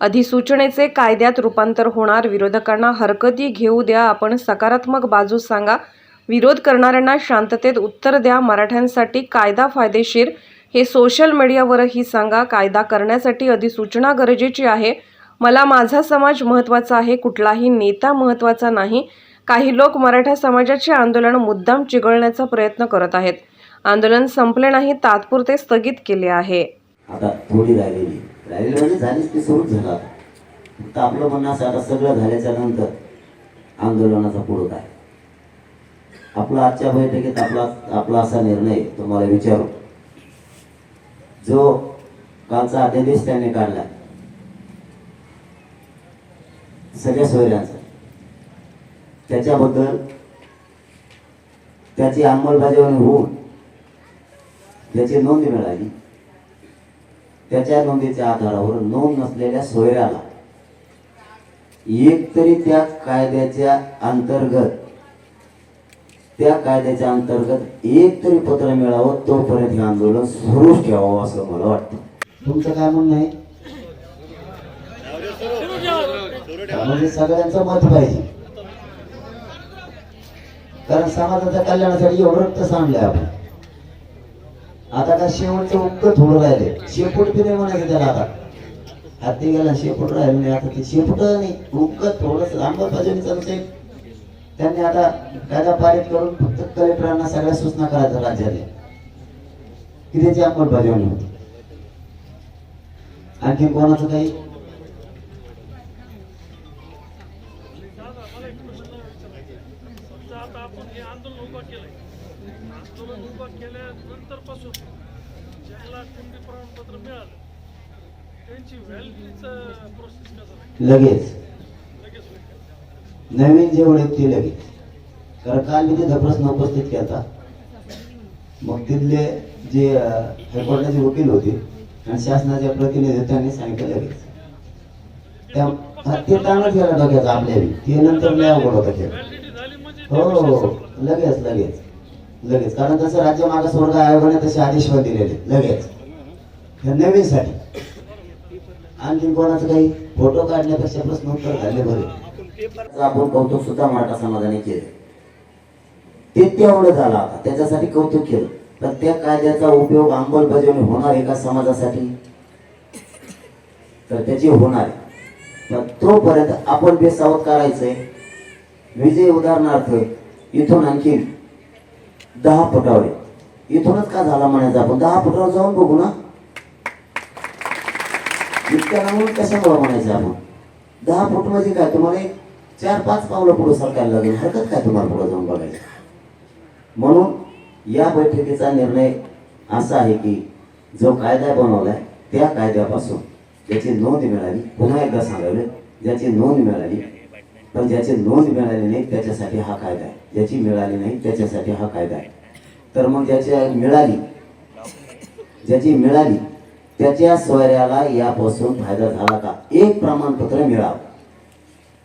अधिसूचनेचे कायद्यात रूपांतर होणार. विरोधकांना हरकती घेऊ द्या. आपण सकारात्मक बाजू सांगा. विरोध करणाऱ्यांना शांततेत उत्तर द्या. मराठ्यांसाठी कायदा फायदेशीर. हे सोशल मीडियावरही सांगा. कायदा करण्यासाठी अधिसूचना गरजेची आहे. मला माझा समाज महत्त्वाचा आहे. कुठलाही नेता महत्त्वाचा नाही. काही लोक मराठा समाजाचे आंदोलन मुद्दाम चिघळण्याचा प्रयत्न करत आहेत. आंदोलन संपले नाही. तात्पुरते स्थगित केले आहे. आता थोडी राहिलेली राहिलेली झालीच ते सुरूच झाला. फक्त आपलं म्हणणं असं आता सगळं झाल्याच्यानंतर आंदोलनाचा पुढं काय? आपला आजच्या बैठकीत आपला आपला असा निर्णय तुम्हाला विचारू. जो कालचा अध्यादेश त्याने काढला. सगळ्या सोयऱ्यांचा. त्याच्याबद्दल त्याची अंमलबजावणी होऊन त्याची नोंद मिळाली. त्याच्या नोंदीच्या आधारावर नोंद नसलेल्या सोयऱ्याला एक तरी त्या कायद्याच्या अंतर्गत त्या कायद्याच्या अंतर्गत एक तरी पत्र मिळावं तोपर्यंत हे आंदोलन सुरूच ठेवावं असं मला वाटतं. तुमचं काय म्हणणं आहे? म्हणजे सगळ्यांचं मत पाहिजे. कारण समाजाच्या कल्याणासाठी एवढं रक्त सांडलंय आपण. आता का शेवटचं उक्त थोडं राहिले शेपूट बी नाही म्हणायचं त्याला आता. हाती गेला शेपूट राहिलं नाही. आता ते शेपूट नाही. उक्त थोडस. अंमलबजावणीचा विषय त्यांनी आता कायदा पारित करून फक्त कलेक्टरांना सगळ्या सूचना करायच्या राज्याने की त्याची अंमलबजावणी होती आणखी कोणाचं काही? आंदोलन उभं केल्यानंतरपासून ज्याला कुंडी प्रमाणपत्र मिळालं त्यांची व्हॅलिडीचं प्रोसेस कसं लगेच. नवीन जे आहेत ते लगेच. कारण काल मी तिथं प्रश्न उपस्थित केला. मग तिथले जे हायकोर्टाचे वकील होते आणि शासनाचे प्रतिनिधी त्यांनी सांगितलं लगेच. हा, ते चांगलं केलं डोक्याचं आपल्या. ते नंतर लय अवघड होतं खेळ म्हणजे हो हो संपला. लगेच लगेच. लगेच. कारण तसं राज्य मागासवर्ग आयोगाने तसे आदेश पण दिलेले. लगेच. हे नवीनसाठी. आणखी कोणाचं काही फोटो काढण्यापेक्षा प्रश्न उत्तर झाले बरे. आपण कौतुक सुद्धा मराठा समाजाने केले. ते तेवढं झालं आता. त्याच्यासाठी कौतुक केलं. पण त्या कायद्याचा उपयोग अंमलबजावणी होणार एका समाजासाठी? तर त्याची होणार तर पण तोपर्यंत आपण बेसावत करायचंय. विजय उदाहरणार्थ इथून आणखी दहा फुटावर इथूनच का झाला म्हणायचं आपण? दहा फुटावर जाऊन बघू ना. इतक्या लांबून कशामुळे म्हणायचं आपण? दहा फूट म्हणजे काय? तुम्हाला एक चार पाच पावलं पुढे सरकारला लागेल. हरकत काय तुम्हाला पुढे जाऊन बघायचं? म्हणून या बैठकीचा निर्णय असा आहे की जो कायदा बनवलाय त्या कायद्यापासून ज्याची नोंद मिळाली पुन्हा एकदा सांगावलं ज्याची नोंद मिळाली पण ज्याचे नोंद मिळाली नाही त्याच्यासाठी हा कायदा आहे. ज्याची मिळाली नाही त्याच्यासाठी हा कायदा आहे. तर मग ज्याची मिळाली ज्याची मिळाली त्याच्या सोयऱ्याला यापासून फायदा झाला का? एक प्रमाणपत्र मिळावं.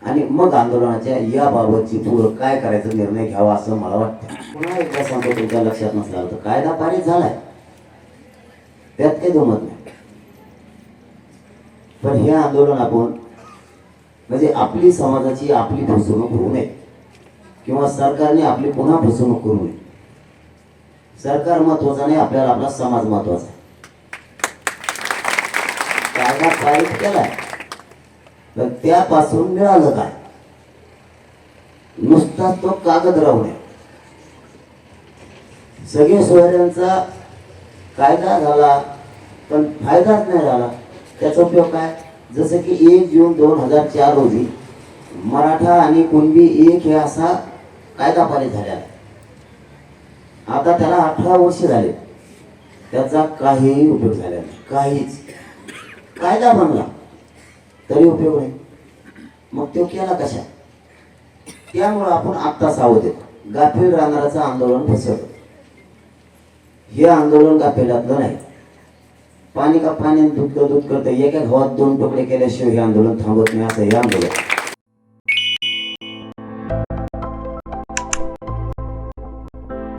आणि मग आंदोलनाच्या याबाबतची पूर काय करायचा निर्णय घ्यावा असं मला वाटतं. पुन्हा एकदा सांगतो तुमच्या लक्षात नसला तर कायदा पारित झालाय. त्यात काही जमत नाही. पण हे आंदोलन आपण म्हणजे आपली समाजाची आपली फसवणूक होऊ नये. किंवा सरकारने आपली पुन्हा फसवणूक करू नये. सरकार महत्वाचं नाही आपल्याला आपला समाज महत्त्वाचा कायदा पारित केलाय. तर त्यापासून मिळालं काय? नुसताच तो कागद राहू नये. सगळे सोयऱ्यांचा कायदा झाला पण फायदाच नाही झाला. त्याचा उपयोग काय? जसं की एक जून दोन हजार चार रोजी मराठा आणि कुणबी एक हे असा कायदा पारित झालेला आहे. आता त्याला अठरा वर्ष झाले. त्याचा काहीही उपयोग झाला नाही. काहीच. कायदा बनला. तरी उपयोग नाही. मग तो केला कशा? त्यामुळं आपण आत्ता सावध आहे. गाफील राहणाराचं आंदोलन फसवतं हे आंदोलन गाफेलातलं नाही. पाणी का पाणी दूध का दूध करतं एका घावात दोन तुकडे केल्याशिवाय हे आंदोलन थांबत नाही असं हे आंदोलन.